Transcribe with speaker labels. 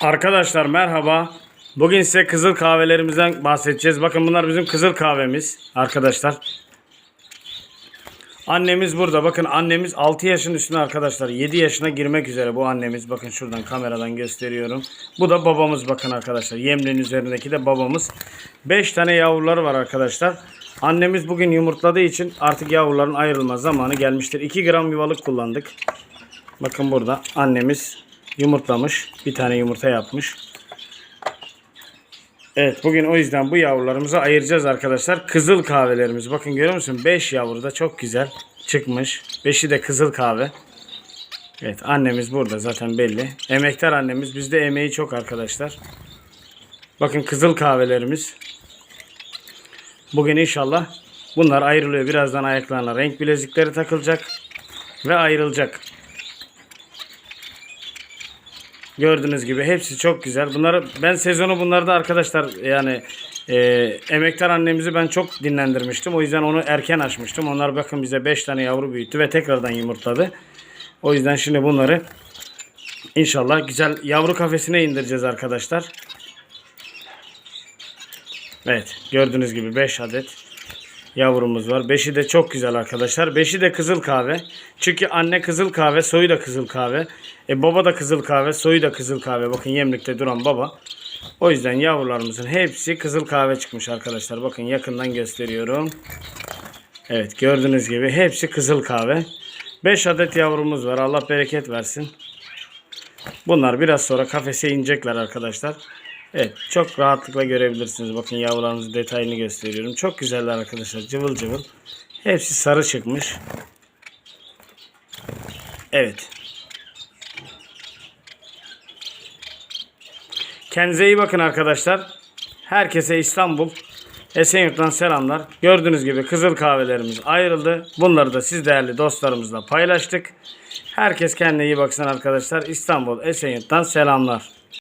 Speaker 1: Arkadaşlar merhaba. Bugün size kızıl kahvelerimizden bahsedeceğiz. Bakın bunlar bizim kızıl kahvemiz arkadaşlar. Annemiz burada. Bakın annemiz 6 yaşın üstünde arkadaşlar. 7 yaşına girmek üzere bu annemiz. Bakın şuradan kameradan gösteriyorum. Bu da babamız bakın arkadaşlar. Yemlerin üzerindeki de babamız. 5 tane yavruları var arkadaşlar. Annemiz bugün yumurtladığı için artık yavruların ayrılma zamanı gelmiştir. 2 gram yuvalık kullandık. Bakın burada annemiz yumurtlamış. Bir tane yumurta yapmış. Evet bugün o yüzden bu yavrularımızı ayıracağız arkadaşlar. Kızıl kahvelerimiz. Bakın görüyor musun? 5 yavru da çok güzel çıkmış. 5'i de kızıl kahve. Evet annemiz burada zaten belli. Emektar annemiz. Bizde emeği çok arkadaşlar. Bakın kızıl kahvelerimiz. Bugün inşallah bunlar ayrılıyor. Birazdan ayaklarına renk bilezikleri takılacak. Ve ayrılacak. Gördüğünüz gibi hepsi çok güzel. Bunları ben sezonu bunlarda arkadaşlar yani e, emektar annemizi ben çok dinlendirmiştim. O yüzden onu erken açmıştım. Onlar bakın bize 5 tane yavru büyüttü ve tekrardan yumurtladı. O yüzden şimdi bunları inşallah güzel yavru kafesine indireceğiz arkadaşlar. Evet gördüğünüz gibi 5 adet yavrumuz var. Beşi de çok güzel arkadaşlar. Beşi de kızıl kahve. Çünkü anne kızıl kahve, soyu da kızıl kahve. E baba da kızıl kahve, soyu da kızıl kahve. Bakın yemlikte duran baba. O yüzden yavrularımızın hepsi kızıl kahve çıkmış arkadaşlar. Bakın yakından gösteriyorum. Evet gördüğünüz gibi hepsi kızıl kahve. 5 adet yavrumuz var. Allah bereket versin. Bunlar biraz sonra kafese inecekler arkadaşlar. Evet çok rahatlıkla görebilirsiniz. Bakın yavrularımızın detayını gösteriyorum. Çok güzeller arkadaşlar. Cıvıl cıvıl. Hepsi sarı çıkmış. Evet. Kendinize iyi bakın arkadaşlar. Herkese İstanbul Esenyurt'tan selamlar. Gördüğünüz gibi kızıl kahvelerimiz ayrıldı. Bunları da siz değerli dostlarımızla paylaştık. Herkes kendine iyi baksın arkadaşlar. İstanbul Esenyurt'tan selamlar.